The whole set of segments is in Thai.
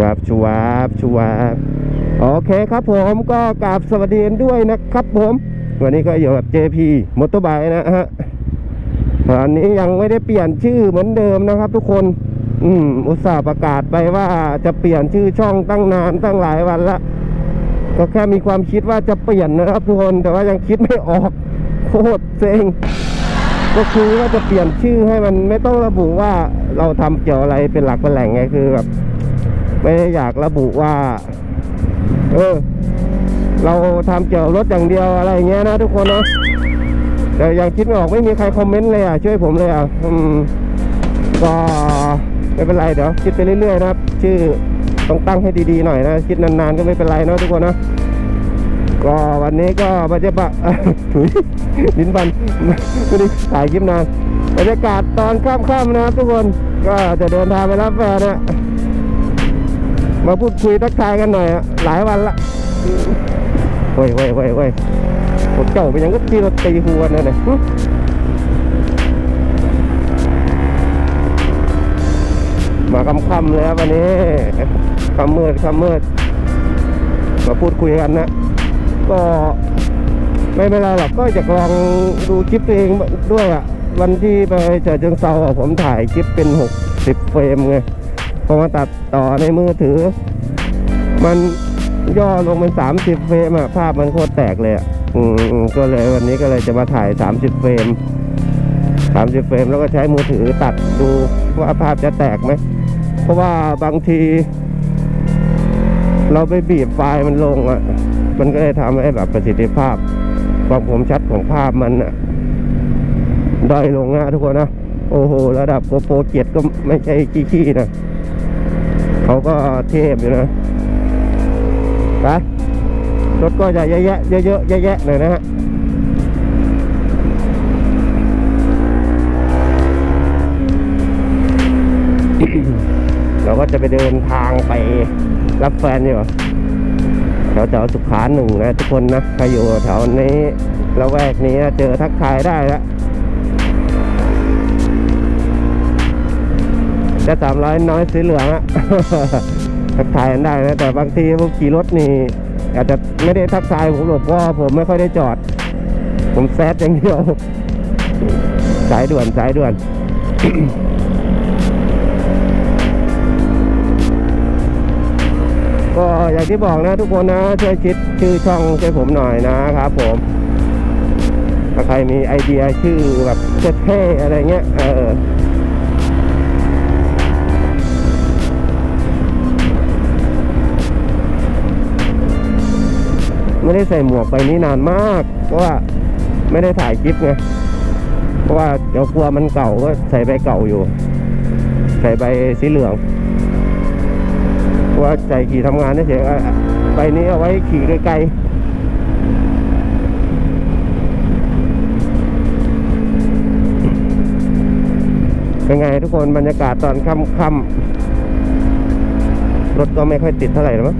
วับชวับชวับโอเคครับผมก็กราบสวัสดีด้วยนะครับผม วันนี้ก็อยู่กับ JP มอเตอร์ไบนะฮะตอนนี้ยังไม่ได้เปลี่ยนชื่อเหมือนเดิมนะครับ ทุกคน อืม อุตส่าห์ประกาศไปว่าจะเปลี่ยนชื่อช่องตั้งนานตั้งหลายวันละ ก็แค่มีความคิดว่าจะเปลี่ยนนะครับทุกคนแต่ว่ายังคิดไม่ออกโคตรเซ็งก็คือว่าจะเปลี่ยนชื่อให้มันไม่ต้องระบุว่าเราทำเกี่ยวอะไรเป็นหลักเป็นแหล่งไงคือแบบ ไม่ได้อยากระบุว่า เออ เราทำเกี่ยวรถอย่างเดียวอะไรเงี้ยนะทุกคนนะแต่ยังคิดไม่ออกไม่มีใครคอมเมนต์เลยอะช่วยผมเลยอะอืมก็ไม่เป็นไรเดี๋ยวคิดไปเรื่อยๆนะครับ ชื่อต้องตั้งให้ดีๆหน่อยนะคิดนานๆก็ไม่เป็นไรเนอะทุกคนนะก็วันนี้ก็บรรยากาศถุยลิ้นบันไม่ได้ถ่ายคลิปนานบรรยากาศตอนค่ำๆนะครับทุกคนก็จะเดินทางไปรับแฟนนะ มาพูดคุยทักทายกันหน่อยอะหลายวันละเว้ยเว้ยเว้ยเว้ยพวกเจ้าเป็นหยังก็ตีรถตีหัวนั่นน่ะมาค่ำๆเลยครับวันนี้คำมืดคำมืดมาพูดคุยกันนะ ก็ไม่เป็นไรหรอกก็อยากลองดูคลิปตัวเองด้วยอะ วันที่ไปเจอเชิงเซาผมถ่ายคลิปเป็น60เฟรมไง อมาตัดต่อในมือถือ มันย่อลงเป็น30เฟรมอะภาพมันโคตรแตกเลยอะอืมก็เลยวันนี้ก็เลยจะมาถ่าย30เฟรม30เฟรมแล้วก็ใช้มือถือตัดดูว่าภาพจะแตกไหม เพราะว่าบางที เราไปบีบไฟล์มันลงอะมันก็เลยทำให้แบบประสิทธิภาพ ความคมชัดของภาพมันอะด้อยลงนะทุกคนนะ โอ้โห ระดับโกโปรเจ็ดก็ไม่ใช่ขี้ๆนะ เขาก็เทพอยู่นะไปรถก็จะเยอะแยะเยอะๆแยะๆหน่อยนะฮะเราก็จะไปเดินทางไปรับแฟนอยู่แถวแถวสุขาหนึ่งนะทุกคนนะใครอยู่แถวนี้ละแวกนี้นะเจอทักทายได้แล้ว จะสามร้อยน้อยสีเหลืองอะทักทายกันได้นะแต่บางทีผมขี่รถนี่ อาจจะไม่ได้ทักทายผมหรอกเพราะว่าผมไม่ค่อยได้จอด ผมแซดอย่างเดียวสายด่วนสายด่วนก็อย่างที่บอกนะทุกคนนะช่วยคิดชื่อช่องช่วยผมหน่อยนะครับผมถ้าใครมีไอเดียชื่อแบบเท่ๆอะไรเงี้ยเออ ไม่ได้ใส่หมวกไปนี้นานมาก เพราะว่าไม่ได้ถ่ายคลิปไงเพราะว่าเดี๋ยวกลัวมันเก่าก็ใส่ใบเก่าอยู่ ใส่ใบสีเหลืองว่าใจขี่ทำงานนี่เฉยใบนี้เอาไว้ขี่ไกลๆเป็นไงทุกคนบรรยากาศตอนค่ำๆรถก็ไม่ค่อยติดเท่าไหร่หรอก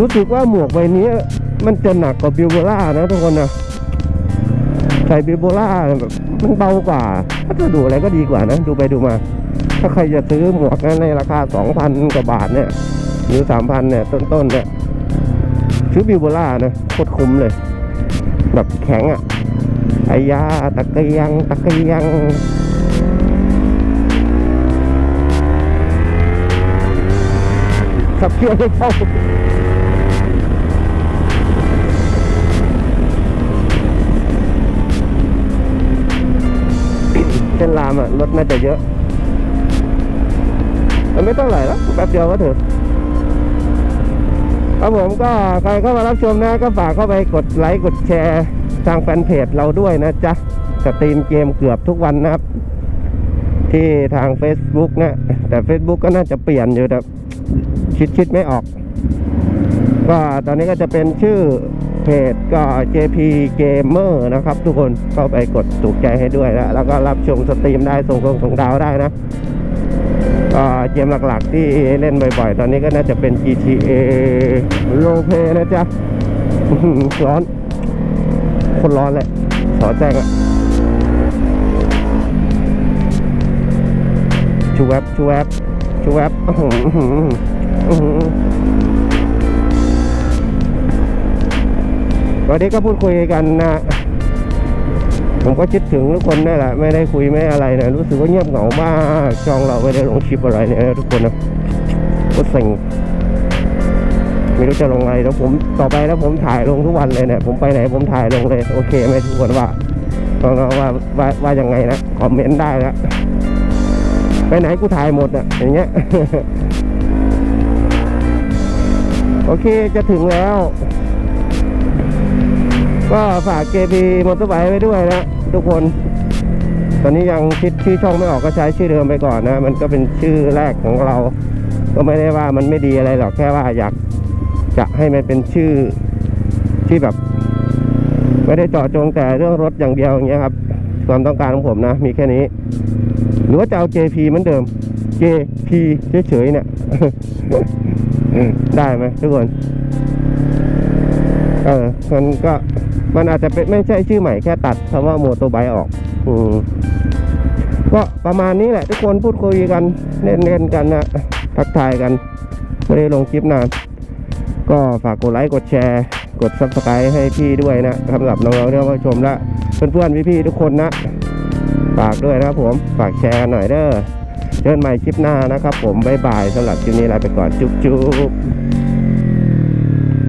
รู้สึกว่าหมวกใบนี้มันจะหนักกว่าบิวโบล่านะทุกคนนะใส่บิวโบล่าแบบมันเบากว่าถ้าจะดูอะไรก็ดีกว่านะ ดูไปดูมา ถ้าใครจะซื้อหมวกนะในราคาสองพันกว่าบาทเนี่ยหรือสามพันเนี่ยต้นๆเนี่ยซื้อบิวโบล่านะโคตรคุ้มเลย แบบแข็งอะ่ะไอยาตะเกียงตะเกียงขับเคี่ยวไม่เข้าามอะรถน่าจะเยอะมันไม่ต้องไหลแล้วแป๊บเดียวก็ถึงครับผมก็ใครเข้ามารับชมนะก็ฝากเข้าไปกดไลค์กดแชร์ทางแฟนเพจเราด้วยนะจ๊ะสตรีมเกมเกือบทุกวันนะครับ ที่ทาง Facebook นะ แต่ Facebook ก็น่าจะเปลี่ยนอยู่แต่คิดคิดไม่ออก ก็ตอนนี้ก็จะเป็นชื่อ เพจก็ JP Gamer นะครับ ทุกคนเข้าไปกดถูกใจให้ด้วยนะแล้วก็รับชมสตรีมได้ส่งกงส่งดาวได้นะเกมหลักๆที่เล่นบ่อยๆ ตอนนี้ก็น่าจะเป็น GTA r o l e p l a y นะจ๊ะร้อนคนร้อนเลยขอแจ้งอะชูแวบชูแวบชูแวบ วันนี้ก็พูดคุยกันนะผมก็คิดถึงทุกคนนี่แหละไม่ได้คุยไม่อะไรนะรู้สึกว่าเงียบเหงามากช่องเราไม่ได้ลงคลิปอะไรเนี่ยทุกคนนะก็เซ็งไม่รู้จะลงอะไรแล้วผมต่อไปแล้วผมถ่ายลงทุกวันเลยเนี่ยผมไปไหนผมถ่ายลงเลย โอเคไหมทุกคนว่าว่าว่าว่าว่ายังไงนะคอมเมนต์ได้นะไปไหนกูถ่ายหมดอะอย่างเงี้ยโอเคจะถึงแล้ว ก็ฝาก JP มอเตอร์ไบค์ไว้ด้วยนะทุกคน ตอนนี้ยังคิดชื่อช่องไม่ออกก็ใช้ชื่อเดิมไปก่อนนะ มันก็เป็นชื่อแรกของเรา ก็ไม่ได้ว่ามันไม่ดีอะไรหรอกแค่ว่าอยากจะให้มันเป็นชื่อที่แบบ ไม่ได้เจาะจงแต่เรื่องรถอย่างเดียวอย่างเงี้ยครับ ความต้องการของผมนะ มีแค่นี้ หรือว่าจะเอา JP เหมือนเดิม JP เฉยๆเนี่ยได้ไหมทุกคน เออมันก็มันอาจจะเป็นไม่ใช่ชื่อใหม่แค่ตัดคำว่าโมโตไบค์ออกอืมก็ประมาณนี้แหละทุกคนพูดคุยกันเล่นเล่นๆกันนะทักทายกันไม่ได้ลงคลิปนาน ก็ฝากกดไลค์กดแชร์ กดซับสไครต์ให้พี่ด้วยนะสำหรับน้องๆที่เข้ามาชมและเพื่อนๆพี่ๆทุกคนนะ ฝากด้วยนะครับผมฝากแชร์หน่อยเด้อเจอกันใหม่คลิปหน้านะครับผมบ๊ายบายสำหรับคลิปนี้ลาไปก่อนจุ๊บจุ๊บ